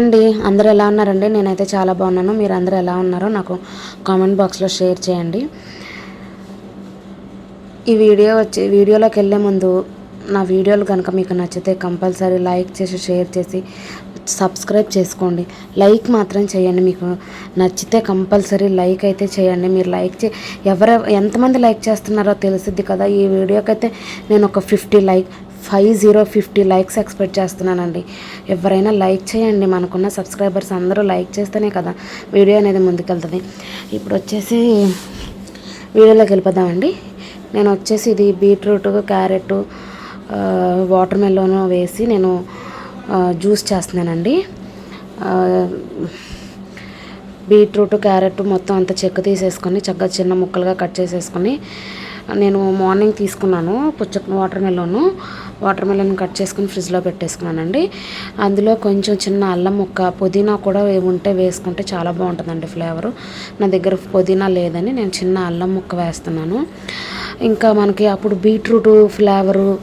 అండి. అందరూ ఎలా ఉన్నారండి? నేనైతే చాలా బాగున్నాను. మీరు అందరూ ఎలా ఉన్నారో నాకు కామెంట్ బాక్స్లో షేర్ చేయండి. ఈ వీడియో వచ్చి వీడియోలోకి వెళ్ళే ముందు నా వీడియోలు కనుక మీకు నచ్చితే కంపల్సరీ లైక్ చేసి షేర్ చేసి సబ్స్క్రైబ్ చేసుకోండి. లైక్ మాత్రం చేయండి. మీకు నచ్చితే కంపల్సరీ లైక్ అయితే చేయండి. మీరు లైక్ చే ఎవరు ఎంతమంది లైక్ చేస్తున్నారో తెలిసిద్ది కదా. ఈ వీడియోకి అయితే నేను ఒక fifty like five zero fifty likes expect చేస్తున్నానండి. ఎవరైనా లైక్ చేయండి. మనకున్న సబ్స్క్రైబర్స్ అందరూ లైక్ చేస్తేనే కదా వీడియో అనేది ముందుకెళ్తుంది. ఇప్పుడు వచ్చేసి వీడియోలోకి వెళ్ళిపోదామండి. నేను వచ్చేసి ఇది బీట్రూట్ క్యారెట్ వాటర్ మెలోన్ వేసి నేను జ్యూస్ చేస్తున్నానండి. బీట్రూట్ క్యారెట్ మొత్తం అంతా చెక్క తీసేసుకొని చక్కగా చిన్న ముక్కలుగా కట్ చేసేసుకొని నేను మార్నింగ్ తీసుకున్నాను పుచ్చ watermelon. Watermelon cut చేసుకుని ఫ్రిడ్జ్లో పెట్టేసుకున్నానండి. అందులో కొంచెం చిన్న అల్లం ముక్క పుదీనా కూడా ఉంటే వేసుకుంటే చాలా బాగుంటుందండి ఫ్లేవరు. నా దగ్గర పుదీనా లేదని నేను చిన్న అల్లం ముక్క వేస్తున్నాను. ఇంకా మనకి అప్పుడు బీట్రూట్ ఫ్లేవరు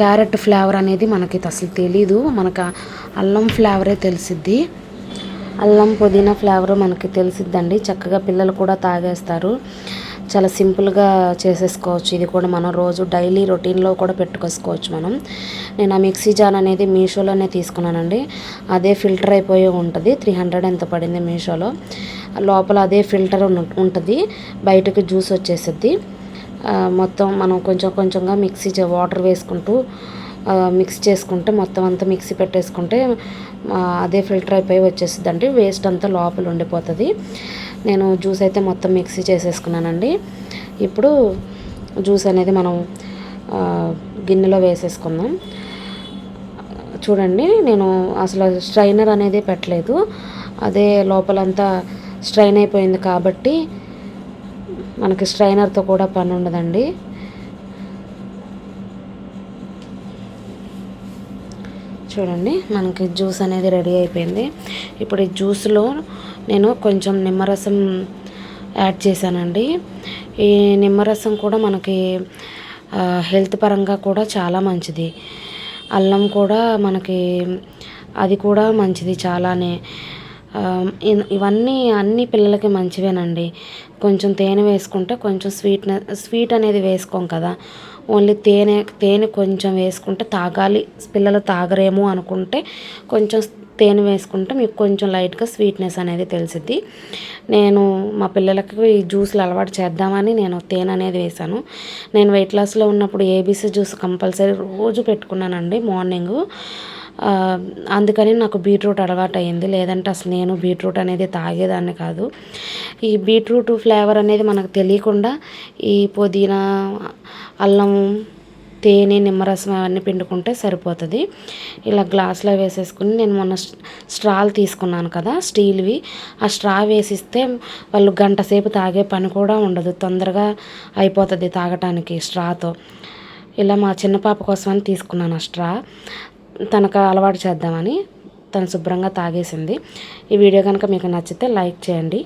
క్యారెట్ ఫ్లేవర్ అనేది మనకి అసలు తెలీదు. మనకు అల్లం ఫ్లేవరే తెలిసిద్ది. అల్లం పుదీనా ఫ్లేవర్ మనకి తెలిసిద్దండి. చక్కగా పిల్లలు కూడా తాగేస్తారు. చాలా సింపుల్గా చేసేసుకోవచ్చు. ఇది కూడా మనం రోజు డైలీ రొటీన్లో కూడా పెట్టుకోసుకోవచ్చు మనం. నేను ఆ మిక్సీ జార్ అనేది మీషోలోనే తీసుకున్నానండి. అదే ఫిల్టర్ అయిపోయి ఉంటుంది. త్రీ హండ్రెడ్ ఎంత పడింది మీషోలో? లోపల అదే ఫిల్టర్ ఉంటుంది. బయటకు జ్యూస్ వచ్చేసిద్ది. మొత్తం మనం కొంచెం కొంచెంగా మిక్సీ వాటర్ వేసుకుంటూ మిక్స్ చేసుకుంటే మొత్తం అంతా మిక్సీ పెట్టేసుకుంటే అదే ఫిల్టర్ అయిపోయి వచ్చేస్తుంది అండి వేస్ట్ అంతా లోపల ఉండిపోతుంది. నేను జ్యూస్ అయితే మొత్తం మిక్సీ చేసేసుకున్నానండి. ఇప్పుడు జ్యూస్ అనేది మనం గిన్నెలో వేసేసుకుందాం. చూడండి నేను అసలు స్ట్రైనర్ అనేది పెట్టలేదు. అదే లోపలంతా స్ట్రైన్ అయిపోయింది కాబట్టి మనకి స్ట్రైనర్తో కూడా పని ఉండదండి. చూడండి మనకి జ్యూస్ అనేది రెడీ అయిపోయింది. ఇప్పుడు ఈ జ్యూస్లో నేను కొంచెం నిమ్మరసం యాడ్ చేశానండి. ఈ నిమ్మరసం కూడా మనకి హెల్త్ పరంగా కూడా చాలా మంచిది. అల్లం కూడా మనకి అది కూడా మంచిది చాలానే. ఇవన్నీ అన్ని పిల్లలకి మంచివేనండి. కొంచెం తేనె వేసుకుంటే కొంచెం స్వీట్ స్వీట్ అనేది వేసుకోం కదా. ఓన్లీ తేనె తేనె కొంచెం వేసుకుంటే తాగాలి. పిల్లలు తాగరేమో అనుకుంటే కొంచెం తేనె వేసుకుంటే మీకు కొంచెం లైట్గా స్వీట్నెస్ అనేది తెలిసిద్ది. నేను మా పిల్లలకి ఈ జ్యూస్లు అలవాటు చేద్దామని నేను తేనె అనేది వేశాను. నేను వెయిట్ లాస్లో ఉన్నప్పుడు ఏబీసీ జ్యూస్ కంపల్సరీ రోజు పెట్టుకున్నానండి మార్నింగు. అందుకని నాకు బీట్రూట్ అలవాటు అయింది లేదంటే అసలు నేను బీట్రూట్ అనేది తాగేదాన్ని కాదు. ఈ బీట్రూట్ ఫ్లేవర్ అనేది మనకు తెలియకుండా ఈ పుదీనా అల్లం తేనె నిమ్మరసం అవన్నీ పిండుకుంటే సరిపోతుంది. ఇలా గ్లాస్లో వేసేసుకుని నేను మొన్న స్ట్రాలు తీసుకున్నాను కదా స్టీల్వి. ఆ స్ట్రా వేసిస్తే వాళ్ళు గంట సేపు తాగే పని కూడా ఉండదు. తొందరగా అయిపోతుంది తాగటానికి స్ట్రాతో. ఇలా మా చిన్న పాప కోసమని తీసుకున్నాను ఆ స్ట్రా. తనకు అలవాటు చేద్దామని తను శుభ్రంగా తాగేసింది. ఈ వీడియో కనుక మీకు నచ్చితే లైక్ చేయండి.